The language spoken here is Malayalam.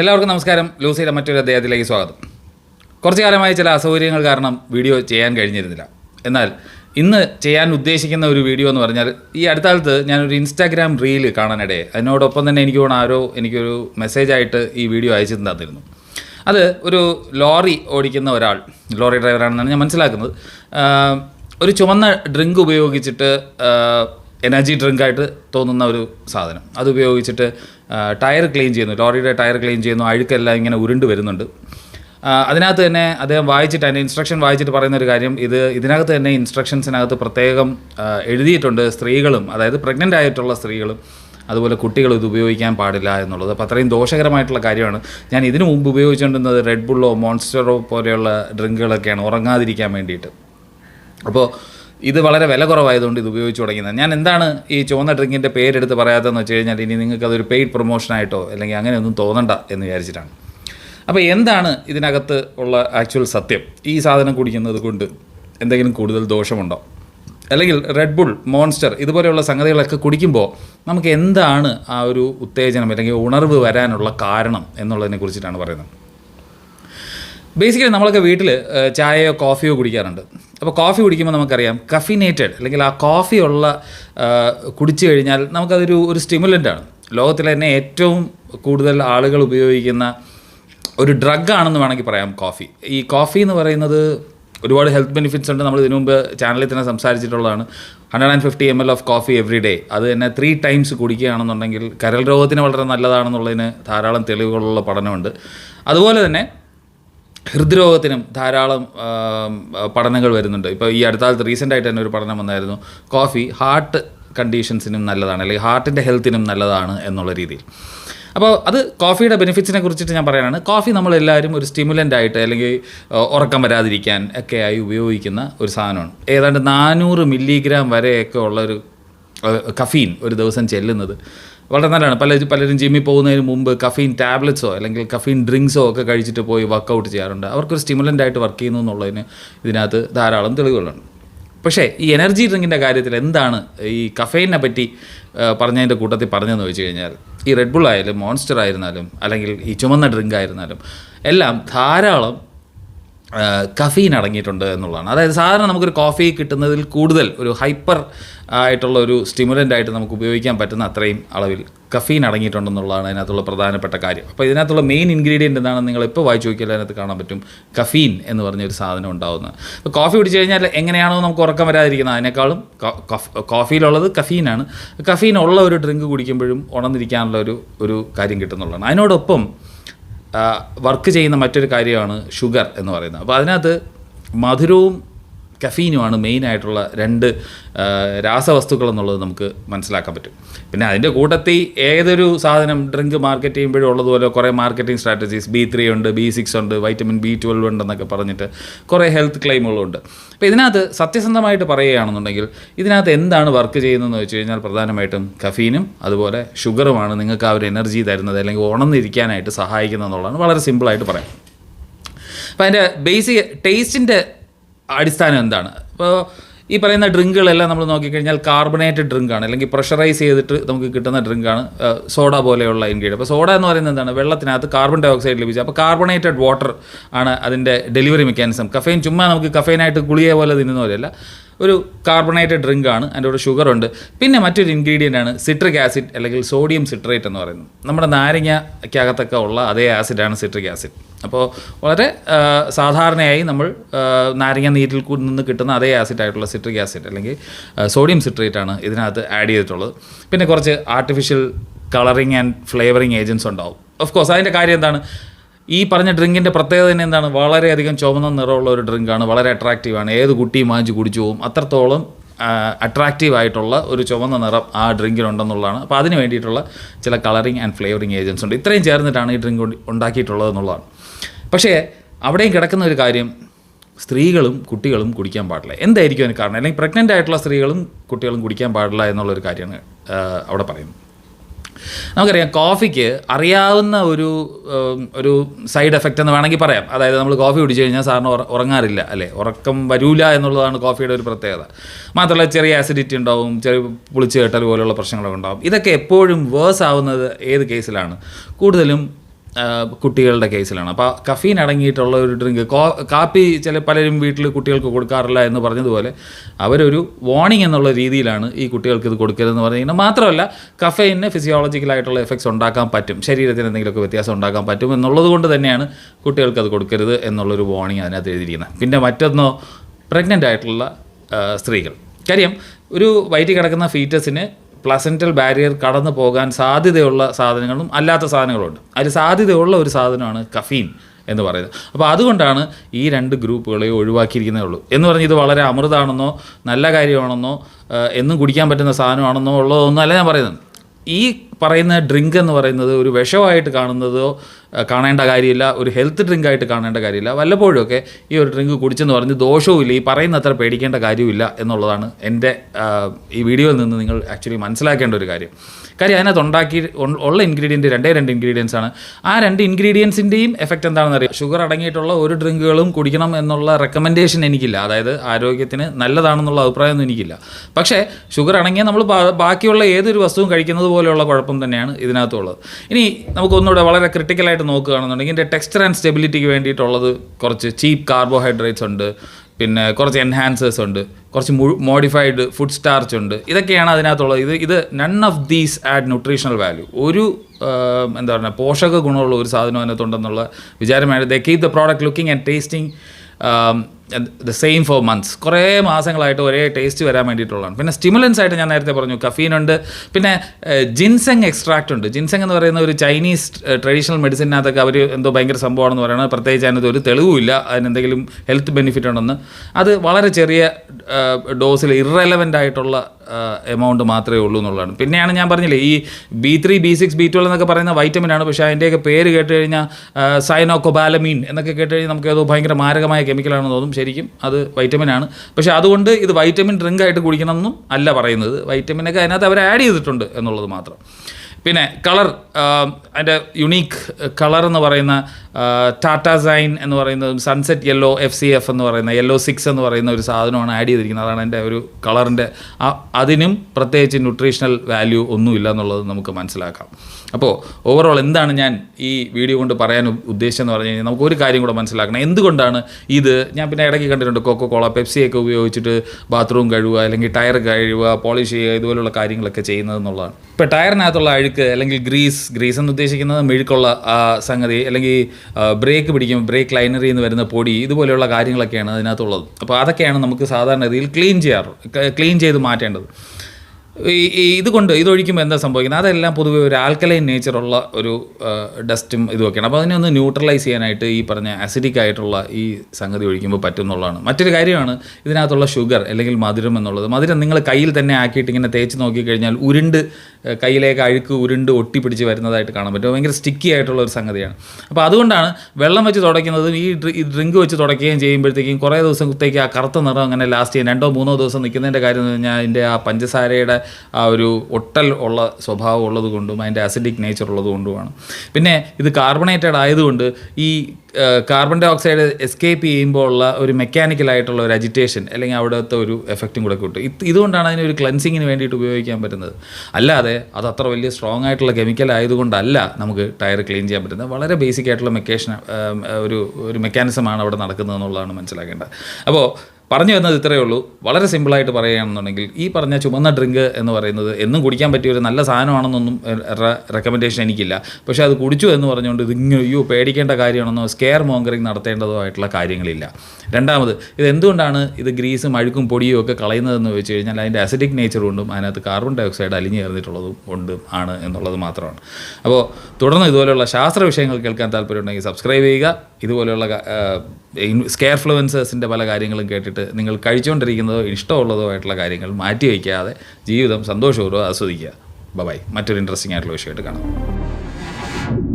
എല്ലാവർക്കും നമസ്കാരം. ലൂസിയുടെ മറ്റൊരു അദ്ദേഹത്തിലേക്ക് സ്വാഗതം. കുറച്ചു കാലമായി ചില അസൗകര്യങ്ങൾ കാരണം വീഡിയോ ചെയ്യാൻ കഴിഞ്ഞിരുന്നില്ല. എന്നാൽ ഇന്ന് ചെയ്യാൻ ഉദ്ദേശിക്കുന്ന ഒരു വീഡിയോ എന്ന് പറഞ്ഞാൽ ഈ അടുത്ത കാലത്ത് ഞാനൊരു ഇൻസ്റ്റാഗ്രാം റീൽ കാണാനിടയെ. അതിനോടൊപ്പം തന്നെ എനിക്ക് തോന്നുന്നു ആരോ എനിക്കൊരു മെസ്സേജായിട്ട് ഈ വീഡിയോ അയച്ചു തന്നിരുന്നു അത് ഒരു ലോറി ഓടിക്കുന്ന ഒരാൾ ലോറി ഡ്രൈവറാണെന്നാണ് ഞാൻ മനസ്സിലാക്കുന്നത്. ഒരു ചുവന്ന ഡ്രിങ്ക് ഉപയോഗിച്ചിട്ട് എനർജി ഡ്രിങ്കായിട്ട് തോന്നുന്ന ഒരു സാധനം. അത് ഉപയോഗിച്ചിട്ട് ടയർ ക്ലീൻ ചെയ്യുന്നു. ലോറിയുടെ ടയർ ക്ലീൻ ചെയ്യുന്നു. അഴുക്കെല്ലാം ഇങ്ങനെ ഉരുണ്ട് വരുന്നുണ്ട്. അതിനകത്ത് തന്നെ അദ്ദേഹം വായിച്ചിട്ട് അതിന്റെ ഇൻസ്ട്രക്ഷൻ വായിച്ചിട്ട് പറയുന്ന ഒരു കാര്യം. ഇത് ഇതിനകത്ത് തന്നെ ഇൻസ്ട്രക്ഷൻസിനകത്ത് പ്രത്യേകം എഴുതിയിട്ടുണ്ട് സ്ത്രീകളും അതായത് പ്രഗ്നന്റ് ആയിട്ടുള്ള സ്ത്രീകളും. അതുപോലെ കുട്ടികൾ ഇത് ഉപയോഗിക്കാൻ പാടില്ല എന്നുള്ളത്. അപ്പോൾ അത്രയും ദോഷകരമായിട്ടുള്ള കാര്യമാണ്. ഞാൻ ഇതിനു മുമ്പ് ഉപയോഗിച്ചുകൊണ്ടിരുന്നത് റെഡ് ബുള്ളോ മോൺസ്റ്ററോ പോലെയുള്ള ഡ്രിങ്കുകളൊക്കെയാണ് ഉറങ്ങാതിരിക്കാൻ വേണ്ടിയിട്ട്. അപ്പോൾ ഇത് വളരെ വില കുറവായതുകൊണ്ട് ഇത് ഉപയോഗിച്ച് തുടങ്ങിയത് ഞാൻ എന്താണ് ഈ ചുവന്ന ഡ്രിങ്കിന്റെ പേരെടുത്ത് പറയാത്തതെന്ന് വെച്ച് കഴിഞ്ഞാൽ ഇനി നിങ്ങൾക്ക് അതൊരു പെയ്ഡ് പ്രൊമോഷനായിട്ടോ അല്ലെങ്കിൽ അങ്ങനെയൊന്നും തോന്നണ്ട എന്ന് വിചാരിച്ചിട്ടാണ്. അപ്പോൾ എന്താണ് ഇതിനകത്ത് ഉള്ള ആക്ച്വൽ സത്യം? ഈ സാധനം കുടിക്കുന്നത് കൊണ്ട് എന്തെങ്കിലും കൂടുതൽ ദോഷമുണ്ടോ? അല്ലെങ്കിൽ റെഡ് ബുൾ മോൺസ്റ്റർ ഇതുപോലെയുള്ള സംഗതികളൊക്കെ കുടിക്കുമ്പോൾ നമുക്ക് എന്താണ് ആ ഒരു ഉത്തേജനം അല്ലെങ്കിൽ ഉണർവ് വരാനുള്ള കാരണം എന്നുള്ളതിനെ കുറിച്ചിട്ടാണ് പറയുന്നത്. ബേസിക്കലി നമ്മളൊക്കെ വീട്ടിൽ ചായയോ കോഫിയോ കുടിക്കാറുണ്ട്. അപ്പോൾ കോഫി കുടിക്കുമ്പോൾ നമുക്കറിയാം കഫിനേറ്റഡ് അല്ലെങ്കിൽ ആ കോഫി ഉള്ള കുടിച്ചു കഴിഞ്ഞാൽ നമുക്കതൊരു ഒരു സ്റ്റിമുലന്റ് ആണ്. ലോകത്തിലെ തന്നെ ഏറ്റവും കൂടുതൽ ആളുകൾ ഉപയോഗിക്കുന്ന ഒരു ഡ്രഗ് ആണെന്ന് വേണമെങ്കിൽ പറയാം കോഫി ഈ കോഫി എന്ന് പറയുന്നത് ഒരുപാട് ഹെൽത്ത് ബെനിഫിറ്റ്സ് ഉണ്ട്. നമ്മൾ ഇതിനു മുമ്പ് ചാനലിൽ തന്നെ സംസാരിച്ചിട്ടുള്ളതാണ്. Hundred and fifty M L of coffee every day അത് തന്നെ ത്രീ ടൈംസ് കുടിക്കുകയാണെന്നുണ്ടെങ്കിൽ കരൽ രോഗത്തിന് വളരെ നല്ലതാണെന്നുള്ളതിന് ധാരാളം തെളിവുകളുള്ള പഠനമുണ്ട്. അതുപോലെ തന്നെ ഹൃദ്രോഗത്തിനും ധാരാളം പഠനങ്ങൾ വരുന്നുണ്ട്. ഇപ്പോൾ ഈ അടുത്ത കാലത്ത് റീസെന്റ് ആയിട്ട് തന്നെ ഒരു പഠനം വന്നായിരുന്നു. കോഫി ഹാർട്ട് കണ്ടീഷൻസിനും നല്ലതാണ്. അല്ലെങ്കിൽ ഹാർട്ടിന്റെ ഹെൽത്തിനും നല്ലതാണ് എന്നുള്ള രീതിയിൽ. അപ്പോൾ അത് കോഫിയുടെ ബെനിഫിറ്റ്സിനെ കുറിച്ചിട്ട് ഞാൻ പറയാനാണ്. കോഫി നമ്മളെല്ലാവരും ഒരു സ്റ്റിമുലന്റ് ആയിട്ട് അല്ലെങ്കിൽ ഉറക്കം വരാതിരിക്കാൻ ഒക്കെ ആയി ഉപയോഗിക്കുന്ന ഒരു സാധനമാണ്. ഏതാണ്ട് നാനൂറ് മില്ലിഗ്രാം വരെയൊക്കെ ഉള്ള ഒരു കഫീൻ ഒരു ദിവസം ചെല്ലുന്നത്. വളരെ നല്ലതാണ്. പല പലരും ജിമ്മിൽ പോകുന്നതിന് മുമ്പ് കഫീൻ ടാബ്ലറ്റ്സോ അല്ലെങ്കിൽ കഫീൻ ഡ്രിങ്ക്സോ ഒക്കെ കഴിച്ചിട്ട് പോയി വർക്കൗട്ട് ചെയ്യാറുണ്ട്. അവർക്കൊരു സ്റ്റിമുലന്റ് ആയിട്ട് വർക്ക് ചെയ്യുന്നു എന്നുള്ളതിന് ഇതിനകത്ത് ധാരാളം തെളിവുകളുണ്ട്. പക്ഷേ ഈ എനർജി ഡ്രിങ്കിന്റെ കാര്യത്തിൽ എന്താണ് ഈ കഫൈനെ പറ്റി പറഞ്ഞതിന്റെ കൂട്ടത്തിൽ പറഞ്ഞതെന്ന് വെച്ച് കഴിഞ്ഞാൽ ഈ റെഡ് ബുൾ ആയാലും മോൺസ്റ്റർ ആയിരുന്നാലും അല്ലെങ്കിൽ ഈ ചുമന്ന ഡ്രിങ്ക് ആയിരുന്നാലും എല്ലാം ധാരാളം കഫീൻ അടങ്ങിയിട്ടുണ്ട് എന്നുള്ളതാണ്. അതായത് സാധാരണ നമുക്കൊരു കോഫി കിട്ടുന്നതിൽ കൂടുതൽ ഒരു ഹൈപ്പർ ആയിട്ടുള്ള ഒരു സ്റ്റിമുലന്റ് ആയിട്ട് നമുക്ക് ഉപയോഗിക്കാൻ പറ്റുന്ന അത്രയും അളവിൽ കഫീൻ അടങ്ങിയിട്ടുണ്ടെന്നുള്ളതാണ് അതിനകത്തുള്ള പ്രധാനപ്പെട്ട കാര്യം. അപ്പോൾ ഇതിനകത്തുള്ള മെയിൻ ഇൻഗ്രീഡിയന്റ് എന്താണെന്ന് നിങ്ങൾ ഇപ്പോൾ വായിച്ചു നോക്കിയാൽ അതിനകത്ത് കാണാൻ പറ്റും. കഫീൻ എന്ന് പറഞ്ഞൊരു സാധനം ഉണ്ടാകുന്നത് അപ്പോൾ കോഫി കുടിച്ചു കഴിഞ്ഞാൽ എങ്ങനെയാണോ നമുക്ക് ഉറക്കം വരാതിരിക്കുന്നത്. അതിനേക്കാളും കോഫിയിലുള്ളത് കഫീനാണ് കഫീൻ ഉള്ള ഒരു ഡ്രിങ്ക് കുടിക്കുമ്പോഴും ഉണർന്നിരിക്കാനുള്ള ഒരു ഒരു കാര്യം കിട്ടുന്നുള്ളതാണ്. അതിനോടൊപ്പം വർക്ക് ചെയ്യുന്ന മറ്റൊരു കാര്യമാണ് ഷുഗർ എന്ന് പറയുന്നത്. അപ്പോൾ അതിനകത്ത് മധുരവും കഫീനുമാണ് മെയിനായിട്ടുള്ള രണ്ട് രാസവസ്തുക്കൾ എന്നുള്ളത് നമുക്ക് മനസ്സിലാക്കാൻ പറ്റും. പിന്നെ അതിന്റെ കൂട്ടത്തിൽ ഏതൊരു സാധനം ഡ്രിങ്ക് മാർക്കറ്റ് ചെയ്യുമ്പോഴും ഉള്ളതുപോലെ കുറേ മാർക്കറ്റിംഗ് സ്ട്രാറ്റജീസ് ബി ത്രീ ഉണ്ട് ബി സിക്സ് ഉണ്ട് വൈറ്റമിൻ ബി ട്വൽവ് ഉണ്ടെന്നൊക്കെ പറഞ്ഞിട്ട് കുറേ ഹെൽത്ത് ക്ലെയിമുകളുണ്ട് അപ്പോൾ ഇതിനകത്ത് സത്യസന്ധമായിട്ട് പറയുകയാണെന്നുണ്ടെങ്കിൽ ഇതിനകത്ത് എന്താണ് വർക്ക് ചെയ്യുന്നതെന്ന് വെച്ച് കഴിഞ്ഞാൽ പ്രധാനമായിട്ടും കഫീനും അതുപോലെ ഷുഗറുമാണ് നിങ്ങൾക്ക് ആ ഒരു എനർജി തരുന്നത് അല്ലെങ്കിൽ ഉണർന്നിരിക്കാനായിട്ട് സഹായിക്കുന്നത് എന്നുള്ളതാണ് വളരെ സിമ്പിളായിട്ട് പറയാം. അപ്പോൾ അതിന്റെ ബേസിക് ടേസ്റ്റിന്റെ അടിസ്ഥാനം എന്താണ്? ഇപ്പോൾ ഈ പറയുന്ന ഡ്രിങ്കുകളെല്ലാം നമ്മൾ നോക്കിക്കഴിഞ്ഞാൽ കാർബണേറ്റഡ് ഡ്രിങ്കാണ്. അല്ലെങ്കിൽ പ്രഷറൈസ് ചെയ്തിട്ട് നമുക്ക് കിട്ടുന്ന ഡ്രിങ്കാണ് സോഡ പോലെയുള്ള ഇൻഗ്രീഡിയൻ അപ്പോൾ സോഡ എന്ന് പറയുന്നത് എന്താണ്? വെള്ളത്തിനകത്ത് കാർബൺ ഡൈ ഓക്സൈഡ് ലഭിച്ചത് അപ്പോൾ കാർബണേറ്റഡ് വാട്ടർ ആണ് അതിന്റെ ഡെലിവറി മെക്കാനിസം കഫൈൻ ചുമ്മാ നമുക്ക് കഫൈനായിട്ട് ഗുളിയെ പോലെ തിന്നുന്ന പോലെയല്ല. ഒരു കാർബണേറ്റഡ് ഡ്രിങ്ക് ആണ് അതിന്റെ കൂടെ ഷുഗർ ഉണ്ട്. പിന്നെ മറ്റൊരു ഇൻഗ്രീഡിയന്റ് ആണ് സിട്രിക് ആസിഡ് അല്ലെങ്കിൽ സോഡിയം സിട്രേറ്റ് എന്ന് പറയുന്നത്. നമ്മുടെ നാരങ്ങയ്ക്കകത്തൊക്കെ ഉള്ള അതേ ആസിഡാണ് സിട്രിക് ആസിഡ് അപ്പോൾ വളരെ സാധാരണയായി നമ്മൾ നാരങ്ങ നീരിൽ നിന്ന് കിട്ടുന്ന അതേ ആസിഡ് ആയിട്ടുള്ള സിട്രിക് ആസിഡ് അല്ലെങ്കിൽ സോഡിയം സിട്രേറ്റ് ആണ് ഇതിനകത്ത് ആഡ് ചെയ്തിട്ടുള്ളത്. പിന്നെ കുറച്ച് artificial colouring and flavouring agents ഉണ്ടാവും. ഓഫ് കോഴ്സ് അതിന്റെ കാര്യം എന്താണ്? ഈ പറഞ്ഞ ഡ്രിങ്കിന്റെ പ്രത്യേകത തന്നെ എന്താണ്? വളരെയധികം ചുവന്ന നിറമുള്ള ഒരു ഡ്രിങ്കാണ്. വളരെ അട്രാക്റ്റീവാണ് ഏത് കുട്ടിയും വാങ്ങിച്ച് കുടിച്ചു പോകും. അത്രത്തോളം അട്രാക്റ്റീവ് ആയിട്ടുള്ള ഒരു ചുവന്ന നിറം ആ ഡ്രിങ്കിലുണ്ടെന്നുള്ളതാണ്. അപ്പോൾ അതിന് വേണ്ടിയിട്ടുള്ള ചില കളറിങ് ആൻഡ് ഫ്ലേവറിങ് ഏജൻസ് ഉണ്ട്. ഇത്രയും ചേർന്നിട്ടാണ് ഈ ഡ്രിങ്ക് ഉണ്ടാക്കിയിട്ടുള്ളതെന്നുള്ളതാണ് പക്ഷേ അവിടെയും കിടക്കുന്ന ഒരു കാര്യം സ്ത്രീകളും കുട്ടികളും കുടിക്കാൻ പാടില്ല. എന്തായിരിക്കും അതിന് കാരണം? അല്ലെങ്കിൽ പ്രഗ്നന്റ് ആയിട്ടുള്ള സ്ത്രീകളും കുട്ടികളും കുടിക്കാൻ പാടില്ല എന്നുള്ളൊരു കാര്യമാണ് അവിടെ പറയുന്നത്. നമുക്കറിയാം കോഫിക്ക് അറിയാവുന്ന ഒരു ഒരു സൈഡ് എഫക്റ്റ് എന്ന് വേണമെങ്കിൽ പറയാം. അതായത് നമ്മൾ കോഫി കുടിച്ചു കഴിഞ്ഞാൽ സാറിന് ഉറങ്ങാറില്ല അല്ലേ? ഉറക്കം വരൂല എന്നുള്ളതാണ് കോഫിയുടെ ഒരു പ്രത്യേകത. മാത്രമല്ല ചെറിയ ആസിഡിറ്റി ഉണ്ടാവും ചെറിയ പുളിച്ച് കേട്ടൽ പോലെയുള്ള പ്രശ്നങ്ങളൊക്കെ ഉണ്ടാവും. ഇതൊക്കെ എപ്പോഴും വേഴ്സ് ആവുന്നത് ഏത് കേസിലാണ് കൂടുതലും കുട്ടികളുടെ കേസിലാണ്. അപ്പോൾ കഫീൻ അടങ്ങിയിട്ടുള്ള ഒരു ഡ്രിങ്ക് കാപ്പി ചില പലരും വീട്ടിൽ കുട്ടികൾക്ക് കൊടുക്കാറില്ല എന്ന് പറഞ്ഞതുപോലെ അവരൊരു വാർണിംഗ് എന്നുള്ള രീതിയിലാണ് ഈ കുട്ടികൾക്ക് ഇത് കൊടുക്കരുതെന്ന് പറഞ്ഞു കഴിഞ്ഞാൽ മാത്രമല്ല കഫൈന് ഫിസിയോളജിക്കലായിട്ടുള്ള എഫക്ട്സ് ഉണ്ടാക്കാൻ പറ്റും. ശരീരത്തിന് എന്തെങ്കിലുമൊക്കെ വ്യത്യാസം ഉണ്ടാക്കാൻ പറ്റും എന്നുള്ളത് കൊണ്ട് തന്നെയാണ് കുട്ടികൾക്ക് അത് കൊടുക്കരുത് എന്നുള്ളൊരു വാർണിംഗ് അതിനകത്ത് എഴുതിയിരിക്കുന്നത്. പിന്നെ മറ്റൊന്നോ പ്രഗ്നന്റ് ആയിട്ടുള്ള സ്ത്രീകൾ. കാര്യം ഒരു വയറ്റിൽ കിടക്കുന്ന ഫീറ്റസിന് പ്ലസന്റൽ ബാരിയർ കടന്നു പോകാൻ സാധ്യതയുള്ള സാധനങ്ങളും അല്ലാത്ത സാധനങ്ങളുണ്ട് അതിൽ സാധ്യതയുള്ള ഒരു സാധനമാണ് കഫീൻ എന്ന് പറയുന്നത്. അപ്പോൾ അതുകൊണ്ടാണ് ഈ രണ്ട് ഗ്രൂപ്പുകളെ ഒഴിവാക്കിയിരിക്കുന്നേ ഉള്ളൂ. എന്ന് പറഞ്ഞ് ഇത് വളരെ അമൃതാണെന്നോ നല്ല കാര്യമാണെന്നോ എന്നും കുടിക്കാൻ പറ്റുന്ന സാധനമാണെന്നോ ഉള്ളതൊന്നും അല്ല ഞാൻ പറയുന്നത്. ഈ പറയുന്ന ഡ്രിങ്ക് എന്ന് പറയുന്നത് ഒരു വിഷമായിട്ട് കാണുന്നതോ കാണേണ്ട കാര്യമില്ല ഒരു ഹെൽത്ത് ഡ്രിങ്ക് ആയിട്ട് കാണേണ്ട കാര്യമില്ല. വല്ലപ്പോഴുമൊക്കെ ഈ ഒരു ഡ്രിങ്ക് കുടിച്ചെന്ന് പറഞ്ഞ് ദോഷവുമില്ല ഈ പറയുന്ന അത്ര പേടിക്കേണ്ട കാര്യമില്ല എന്നുള്ളതാണ് എന്റെ ഈ വീഡിയോയിൽ നിന്ന് നിങ്ങൾ ആക്ച്വലി മനസ്സിലാക്കേണ്ട ഒരു കാര്യം. കാര്യം അതിനകത്ത് ഉണ്ടാക്കി ഉള്ള ഇൻഗ്രീഡിയന്റ് രണ്ടേ രണ്ട് ഇൻഗ്രീഡിയൻസ് ആണ്. ആ രണ്ട് ഇൻഗ്രീഡിയൻസിന്റെയും എഫക്റ്റ് എന്താണെന്ന് അറിയാം? ഷുഗർ അടങ്ങിയിട്ടുള്ള ഒരു ഡ്രിങ്കുകളും കുടിക്കണം എന്നുള്ള റെക്കമെൻഡേഷൻ എനിക്കില്ല. അതായത് ആരോഗ്യത്തിന് നല്ലതാണെന്നുള്ള അഭിപ്രായമൊന്നും എനിക്കില്ല. പക്ഷേ ഷുഗർ അടങ്ങിയ നമ്മൾ ബാക്കിയുള്ള ഏതൊരു വസ്തുവും കഴിക്കുന്നത് പോലെയുള്ള കുഴപ്പം തന്നെയാണ് ഇതിനകത്തുള്ളത്. ഇനി നമുക്കൊന്നുകൂടെ വളരെ ക്രിട്ടിക്കലായിട്ട് നോക്കുകയാണെന്നുണ്ടെങ്കിൽ ഇതിന്റെ ടെക്സ്ചർ ആൻഡ് സ്റ്റെബിലിറ്റിക്ക് വേണ്ടിയിട്ടുള്ളത് കുറച്ച് ചീപ്പ് കാർബോഹൈഡ്രേറ്റ്സ് ഉണ്ട് പിന്നെ കുറച്ച് എൻഹാൻസേഴ്സ് ഉണ്ട് കുറച്ച് മോഡിഫൈഡ് ഫുഡ് സ്റ്റാർച്ച് ഉണ്ട്. ഇതൊക്കെയാണ് അതിനകത്തുള്ളത്. ഇത് ഇത് none of these add nutritional value ഒരു എന്താ പറയുക പോഷക ഗുണമുള്ള ഒരു സാധനം അതിനകത്തുണ്ടെന്നുള്ള വിചാരമാണ് the keep the product looking and tasting the same for months കുറേ മാസങ്ങളായിട്ട് ഒരേ ടേസ്റ്റ് വരാൻ വേണ്ടിയിട്ടുള്ളതാണ്. പിന്നെ സ്റ്റിമുലൻസ് ആയിട്ട് ഞാൻ നേരത്തെ പറഞ്ഞു കഫീൻ ഉണ്ട്. പിന്നെ ജിൻസെങ് എക്സ്ട്രാക്റ്റ് ഉണ്ട്. ജിൻസെങ് എന്ന് പറയുന്ന ഒരു ചൈനീസ് ട്രഡീഷണൽ മെഡിസിനകത്തൊക്കെ അവർ എന്തോ ഭയങ്കര സംഭവമാണെന്ന് പറയുന്നത് പ്രത്യേകിച്ച് അതിനകത്ത് ഒരു തെളിവുമില്ല. അതിനെന്തെങ്കിലും ഹെൽത്ത് ബെനിഫിറ്റ് ഉണ്ടെന്ന്. അത് വളരെ ചെറിയ ഡോസിൽ ഇറലവന്റ് ആയിട്ടുള്ള എമൗണ്ട് മാത്രമേ ഉള്ളൂ എന്നുള്ളതാണ്. പിന്നെയാണ് ഞാൻ പറഞ്ഞില്ലേ ഈ B three B six B twelve എന്നൊക്കെ പറയുന്ന വൈറ്റമിൻ ആണ് പക്ഷേ അതിന്റെയൊക്കെ പേര് കേട്ട് കഴിഞ്ഞാൽ സൈനോക്കൊബാലമീൻ എന്നൊക്കെ കേട്ട് കഴിഞ്ഞാൽ നമുക്ക് ഏതോ ഭയങ്കര മാരകമായ കെമിക്കലാണെന്ന് തോന്നും. ശരിക്കും അത് വൈറ്റമിൻ ആണ്. പക്ഷേ അതുകൊണ്ട് ഇത് വൈറ്റമിൻ ഡ്രിങ്ക് ആയിട്ട് കുടിക്കണമെന്നും അല്ല പറയുന്നത്. വൈറ്റമിനൊക്കെ അതിനകത്ത് അവർ ആഡ് ചെയ്തിട്ടുണ്ട് എന്നുള്ളത് മാത്രം. പിന്നെ കളർ അതിന്റെ യുണീക്ക് കളർ എന്ന് പറയുന്ന ടാറ്റ സൈൻ എന്ന് പറയുന്നതും sunset yellow F C F എന്ന് പറയുന്ന യെല്ലോ സിക്സ് എന്ന് പറയുന്ന ഒരു സാധനമാണ് ആഡ് ചെയ്തിരിക്കുന്നത്. അതാണ് എന്റെ ഒരു കളറിന്റെ അതിനും പ്രത്യേകിച്ച് ന്യൂട്രീഷണൽ വാല്യൂ ഒന്നുമില്ല എന്നുള്ളത് നമുക്ക് മനസ്സിലാക്കാം. അപ്പോൾ ഓവറോൾ എന്താണ് ഞാൻ ഈ വീഡിയോ കൊണ്ട് പറയാൻ ഉദ്ദേശം എന്ന് പറഞ്ഞു കഴിഞ്ഞാൽ നമുക്ക് ഒരു കാര്യം കൂടെ മനസ്സിലാക്കണം. എന്തുകൊണ്ടാണ് ഇത്? ഞാൻ പിന്നെ ഇടയ്ക്ക് കണ്ടിട്ടുണ്ട് കൊക്കോ കോള പെപ്സിയൊക്കെ ഉപയോഗിച്ചിട്ട് ബാത്റൂം കഴുകുക അല്ലെങ്കിൽ ടയർ കഴുകുക പോളിഷ് ചെയ്യുക ഇതുപോലുള്ള കാര്യങ്ങളൊക്കെ ചെയ്യുന്നത് എന്നുള്ളതാണ്. ഇപ്പോൾ ടയറിനകത്തുള്ള അഴുക്ക് അല്ലെങ്കിൽ ഗ്രീസ് ഗ്രീസ് എന്ന് ഉദ്ദേശിക്കുന്നത് മെഴുക്കുള്ള സംഗതി അല്ലെങ്കിൽ ബ്രേക്ക് പിടിക്കും ബ്രേക്ക് ലൈനറി നിന്ന് വരുന്ന പൊടി ഇതുപോലെയുള്ള കാര്യങ്ങളൊക്കെയാണ് അതിനകത്തുള്ളത്. അപ്പോൾ അതൊക്കെയാണ് നമുക്ക് സാധാരണ രീതിയിൽ ക്ലീൻ ചെയ്യാറ് ക്ലീൻ ചെയ്ത് മാറ്റേണ്ടത്. ഈ ഇതുകൊണ്ട് ഇതൊഴിക്കുമ്പോൾ എന്താ സംഭവിക്കുന്നത്? അതെല്ലാം പൊതുവെ ഒരു ആൽക്കലൈൻ നേച്ചറുള്ള ഒരു ഡസ്റ്റും ഇതുമൊക്കെയാണ് അപ്പോൾ അതിനെ ഒന്ന് ന്യൂട്രലൈസ് ചെയ്യാനായിട്ട് ഈ പറഞ്ഞ അസിഡിക് ആയിട്ടുള്ള ഈ സംഗതി ഒഴിക്കുമ്പോൾ പറ്റും എന്നുള്ളതാണ് മറ്റൊരു കാര്യമാണ് ഇതിനകത്തുള്ള ഷുഗർ അല്ലെങ്കിൽ മധുരം എന്നുള്ളത്. മധുരം നിങ്ങൾ കയ്യിൽ തന്നെ ആക്കിയിട്ട് ഇങ്ങനെ തേച്ച് നോക്കിക്കഴിഞ്ഞാൽ ഉരുണ്ട് കയ്യിലേക്ക് അഴുക്ക് ഉരുണ്ട് ഒട്ടിപ്പിടിച്ച് വരുന്നതായിട്ട് കാണാൻ പറ്റും. ഭയങ്കര സ്റ്റിക്കി ആയിട്ടുള്ള ഒരു സംഗതിയാണ്. അപ്പോൾ അതുകൊണ്ടാണ് വെള്ളം വെച്ച് തുടയ്ക്കുന്നതും ഈ ഡ്രിങ്ക് വെച്ച് തുടയ്ക്കുകയും ചെയ്യുമ്പോഴത്തേക്കും കുറേ ദിവസത്തേക്ക് ആ കറുത്ത നിറം അങ്ങനെ ലാസ്റ്റ് ചെയ്യാൻ രണ്ടോ മൂന്നോ ദിവസം നിൽക്കുന്നതിന്റെ കാര്യം എന്ന് പറഞ്ഞാൽ അതിന്റെ ആ പഞ്ചസാരയുടെ ആ ഒരു ഒട്ടൽ ഉള്ള സ്വഭാവം ഉള്ളത് കൊണ്ടും അതിന്റെ അസിഡിക് നേച്ചർ ഉള്ളത് കൊണ്ടുമാണ്. പിന്നെ ഇത് കാർബണേറ്റഡ് ആയതുകൊണ്ട് ഈ കാർബൺ ഡൈ ഓക്സൈഡ് എസ്കേപ്പ് ചെയ്യുമ്പോൾ ഉള്ള ഒരു മെക്കാനിക്കലായിട്ടുള്ള ഒരു അജിറ്റേഷൻ അല്ലെങ്കിൽ അവിടുത്തെ ഒരു എഫക്റ്റും കൂടെ കിട്ടും ഇത് ഇതുകൊണ്ടാണ് അതിന് ഒരു ക്ലൻസിങ്ങിന് വേണ്ടിയിട്ട് ഉപയോഗിക്കാൻ പറ്റുന്നത്. അല്ലാതെ അത് അത്ര വലിയ സ്ട്രോങ് ആയിട്ടുള്ള കെമിക്കൽ ആയതുകൊണ്ടല്ല നമുക്ക് ടയർ ക്ലീൻ ചെയ്യാൻ പറ്റുന്നത്. വളരെ ബേസിക് ആയിട്ടുള്ള മെക്കേഷൻ ഒരു ഒരു മെക്കാനിസമാണ് അവിടെ നടക്കുന്നത് എന്നുള്ളതാണ് മനസ്സിലാക്കേണ്ടത്. അപ്പോൾ പറഞ്ഞു വരുന്നത് ഇത്രയേ ഉള്ളൂ. വളരെ സിമ്പിളായിട്ട് പറയുകയാണെന്നുണ്ടെങ്കിൽ ഈ പറഞ്ഞ ചുമന്ന ഡ്രിങ്ക് എന്ന് പറയുന്നത് എന്നും കുടിക്കാൻ പറ്റിയ ഒരു നല്ല സാധനമാണെന്നൊന്നും റെക്കമെൻഡേഷൻ എനിക്കില്ല. പക്ഷേ അത് കുടിച്ചു എന്ന് പറഞ്ഞുകൊണ്ട് ഇതിങ്ങനെ അയ്യോ പേടിക്കേണ്ട കാര്യമാണെന്നോ സ്കെയർ മോങ്കറിങ് നടത്തേണ്ടതോ ആയിട്ടുള്ള കാര്യങ്ങളില്ല. രണ്ടാമത് ഇത് എന്തുകൊണ്ടാണ് ഇത് ഗ്രീസും അഴുക്കും പൊടിയും ഒക്കെ കളയുന്നതെന്ന് വെച്ച് കഴിഞ്ഞാൽ അതിന്റെ അസിഡിക് നേച്ചർ കൊണ്ടും അതിനകത്ത് കാർബൺ ഡൈ ഓക്സൈഡ് അലിഞ്ഞു ചേർന്നിട്ടുള്ളതും ഉണ്ട് ആണ് എന്നുള്ളത് മാത്രമാണ്. അപ്പോൾ തുടർന്ന് ഇതുപോലെയുള്ള ശാസ്ത്ര വിഷയങ്ങൾ കേൾക്കാൻ താല്പര്യമുണ്ടെങ്കിൽ സബ്സ്ക്രൈബ് ചെയ്യുക. ഇതുപോലെയുള്ള സ്കെയർ ഫ്ലുവൻസേഴ്സിന്റെ പല കാര്യങ്ങളും കേട്ടിട്ട് നിങ്ങൾ കഴിച്ചുകൊണ്ടിരിക്കുന്നതോ ഇഷ്ടമുള്ളതോ ആയിട്ടുള്ള കാര്യങ്ങൾ മാറ്റി വയ്ക്കാതെ ജീവിതം സന്തോഷപൂർവം ആസ്വദിക്കുക. ബൈ മറ്റൊരു ഇൻട്രസ്റ്റിംഗ് ആയിട്ടുള്ള വിഷയമായിട്ട് കാണാം.